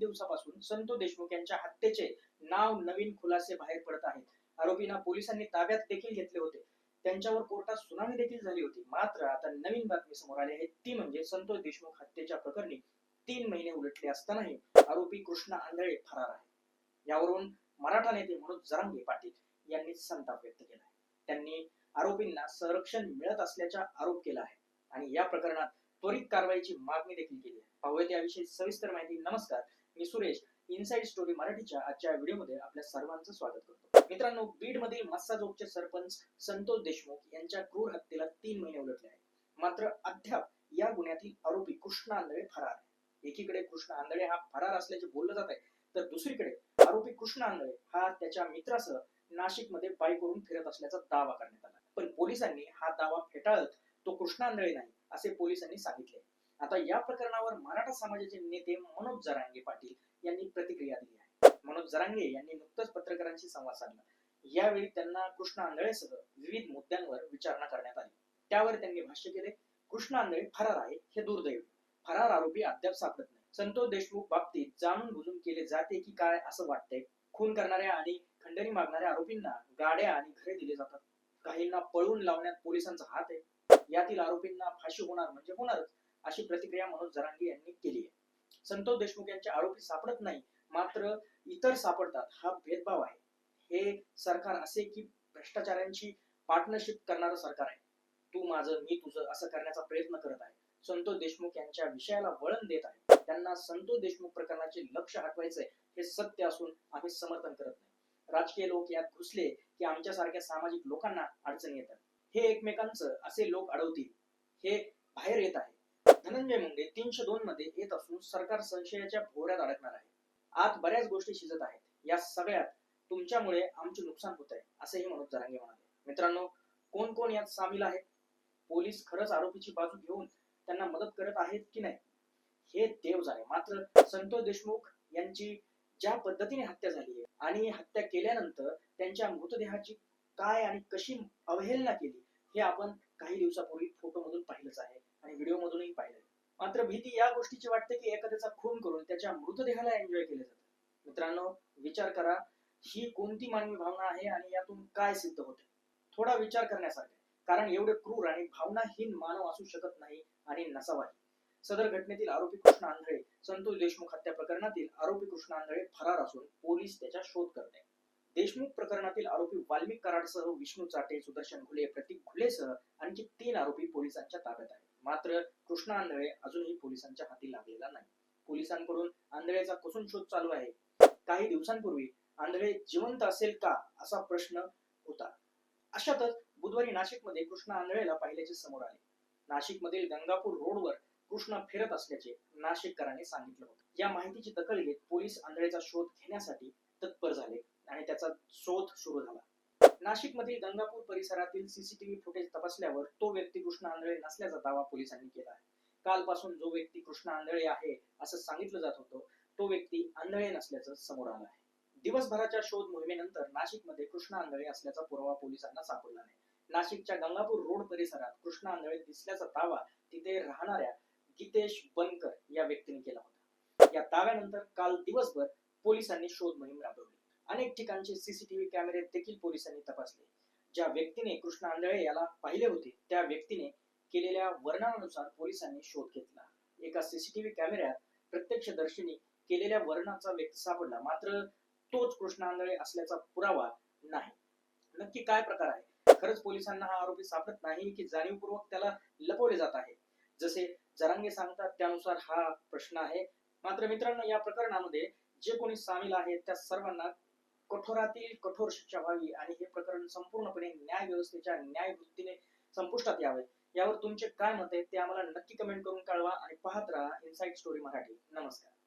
दिवसापासून संतोष देशमुख यांच्या हत्येचे नाव नवीन खुलासे बाहेर पडत आहेत. आरोपींना पोलिसांनी ताब्यात देखील घेतले होते. त्यांच्यावर कोर्टात सुनावणी देखील झाली होती. मात्र आता नवीन बातमी समोर आली आहे. ती म्हणजे संतोष देशमुख हत्येच्या प्रकरणी तीन महिने उलटले असतानाही आरोपी कृष्णा आंधळे फरार आहे. यावरून मराठा नेते मनोज जरांगे पाटील यांनी संताप व्यक्त केला आहे. त्यांनी आरोपींना संरक्षण मिळत असल्याचा आरोप केला आहे आणि या प्रकरणात त्वरित कारवाईची मागणी देखील केली आहे. पाहूयात याविषयी सविस्तर माहिती. नमस्कार. मी सुरेश इनसाइड स्टोरी मराठीच्या आजच्या व्हिडिओमध्ये आपल्या सर्वांचं स्वागत करतो. मित्रांनो बीड मधील मस्साजोगचे सरपंच संतोष देशमुख यांच्या क्रूर हत्येला तीन महिने उलटले आहेत. मात्र अद्याप या गुन्ह्यातील आरोपी कृष्णा आंधळे फरार आहे एकीकडे कृष्णा आंधळे हा फरार असल्याचे बोललं जात आहे तर दुसरीकडे आरोपी कृष्णा आंधळे हा त्याच्या मित्रासह नाशिकमध्ये बाईक वरून फिरत असल्याचा दावा करण्यात आला. पण पोलिसांनी हा दावा फेटाळत तो कृष्णा आंधळे नाही असे पोलिसांनी सांगितले. आता या प्रकरणावर मराठा समाजाचे नेते मनोज जरांगे पाटील यांनी प्रतिक्रिया दिली आहे. मनोज जरांगे यांनी नुकतंच पत्रकारांशी संवाद साधला. यावेळी त्यांना कृष्ण आंधळेसह विविध मुद्द्यांवर विचारणा करण्यात आली. त्यावर त्यांनी भाष्य केले कृष्ण आंधळे फरार आहे हे दुर्दैव. फरार आरोपी अद्याप सापडत नाही. संतोष देशमुख बाबतीत जाणून बुजून केले जाते की काय असं वाटतंय. खून करणाऱ्या आणि खंडणी मागणाऱ्या आरोपींना गाड्या आणि घरे दिले जातात. काहींना पळून लावण्यात पोलिसांचा हात आहे. यातील आरोपींना फाशी होणार म्हणजे होणारच. अशी प्रतिक्रिया मनोज जरांगे यांनी केली आहे. संतोष देशमुख यांचे आरोपी सापडत नाही मात्र इतर सापडतात हा भेदभाव आहे. हे सरकार असे की भ्रष्टाचारांची पार्टनरशिप करणारं सरकार आहे. तू माझं मी तुझं असं करण्याचा प्रयत्न करत आहे. संतोष देशमुख यांच्या विषयाला वळण देत आहे. त्यांना संतोष देशमुख प्रकरणाचे लक्ष हटवायचंय हे सत्य असून आम्ही समर्थन करत नाही. राजकीय लोक यात घुसले की आमच्यासारख्या सामाजिक लोकांना अडचणी येतात. हे एकमेकांचं असे लोक अडवतील. हे बाहेर येत आहे. धनंजय मुंडे तीनशे दोन मध्ये येत असून सरकार संशयाच्या भोवऱ्यात अडकणार आहे. आत बऱ्याच गोष्टी शिजत आहेत. या सगळ्यात तुमच्यामुळे आमचे नुकसान होत आहे असेही मनोज जरांगे म्हणाले. मित्रांनो कोण कोण यात सामील आहेत? पोलीस खरंच आरोपीची बाजू घेऊन त्यांना मदत करत आहेत की नाही? हे देव झाले मात्र संतोष देशमुख यांची ज्या पद्धतीने हत्या झाली आहे आणि हत्या केल्यानंतर त्यांच्या मृतदेहाची काय आणि कशी अवहेलना केली हे आपण काही दिवसापूर्वी फोटो मधून पाहिलंच आहे आणि व्हिडिओ मधूनही पाहिलंय. मात्र भीती या गोष्टीची वाटते की एखाद्याचा खून करून त्याच्या मृतदेहाला एन्जॉय केले जाते. मित्रांनो विचार करा ही कोणती मानवी भावना आहे आणि यातून काय सिद्ध होते? थोडा विचार करण्यासारखे कारण एवढे क्रूर आणि भावनाहीन मानव असू शकत नाही आणि नसावाही. सदर घटनेतील आरोपी कृष्ण आंधळे संतोष देशमुख हत्या प्रकरणातील आरोपी कृष्ण आंधळे फरार असून पोलीस त्याचा शोध करत देशमुख प्रकरणातील आरोपी वाल्मिक कराडसह विष्णू चाटे सुदर्शन घुले प्रतीक घुलेसह आणखी तीन आरोपी पोलिसांच्या ताब्यात आहेत. मात्र कृष्ण आंधळे अजूनही पोलिसांच्या हाती लागलेला नाही. पोलिसांकडून आंधळेचा कसून शोध चालू आहे? काही दिवसांपूर्वी आंधळे जिवंत असेल का असा प्रश्न होता. अशातच बुधवारी नाशिकमध्ये कृष्ण आंधळेला पाहिल्याचे समोर आले. नाशिकमधील गंगापूर रोडवर कृष्ण फिरत असल्याचे नाशिककरांनी सांगितलं होतं. या माहितीची दखल घेत पोलीस आंधळेचा शोध घेण्यासाठी तत्पर झाले आणि त्याचा शोध सुरू झाला. नाशिकमधील गंगापूर परिसरातील सीसीटीव्ही फुटेज तपासल्यावर तो व्यक्ती कृष्ण आंधळे नसल्याचा दावा पोलिसांनी केला आहे. कालपासून जो व्यक्ती कृष्ण आंधळे आहे असं सांगितलं जात होतं तो व्यक्ती आंधळे नसल्याचं समोर आलं आहे. दिवसभराच्या शोध मोहिमेनंतर नाशिकमध्ये कृष्ण आंधळे असल्याचा पुरावा पोलिसांना सापडला नाही. नाशिकच्या गंगापूर रोड परिसरात कृष्ण आंधळे दिसल्याचा दावा तिथे राहणाऱ्या गीतेश बनकर या व्यक्तीने केला होता. या दाव्यानंतर काल दिवसभर पोलिसांनी शोध मोहीम राबवली. अनेक ठिकाणचे सीसीटीव्ही कॅमेरे देखील पोलिसांनी तपासले. ज्या व्यक्तीने कृष्ण आंधळे याला पाहिले होते त्या व्यक्तीने केलेल्या वर्णनानुसार पोलिसांनी शोध घेतला. एका सीसीटीव्ही कॅमेऱ्यात प्रत्यक्षदर्शीनी केलेल्या वर्णाचा व्यक्ती सापडला. मात्र तोच कृष्ण आंधळे असल्याचा पुरावा नाही. नक्की काय प्रकार आहे? खरंच पोलिसांना हा आरोपी सापडत नाही की जाणीवपूर्वक त्याला लपवले जात आहे? जसे जरांगे सांगतात त्यानुसार हा प्रश्न आहे. मात्र मित्रांनो या प्रकरणामध्ये जे कोणी सामील आहेत त्या सर्वांना कठोरातील कठोर शिक्षा व्हावी आणि हे प्रकरण संपूर्णपणे न्याय व्यवस्थेच्या न्याय वृत्तीने संपुष्टात यावे. यावर तुमचे काय मत आहे ते आम्हाला नक्की कमेंट करून कळवा आणि पाहत राहा इनसाइड स्टोरी मराठी. नमस्कार.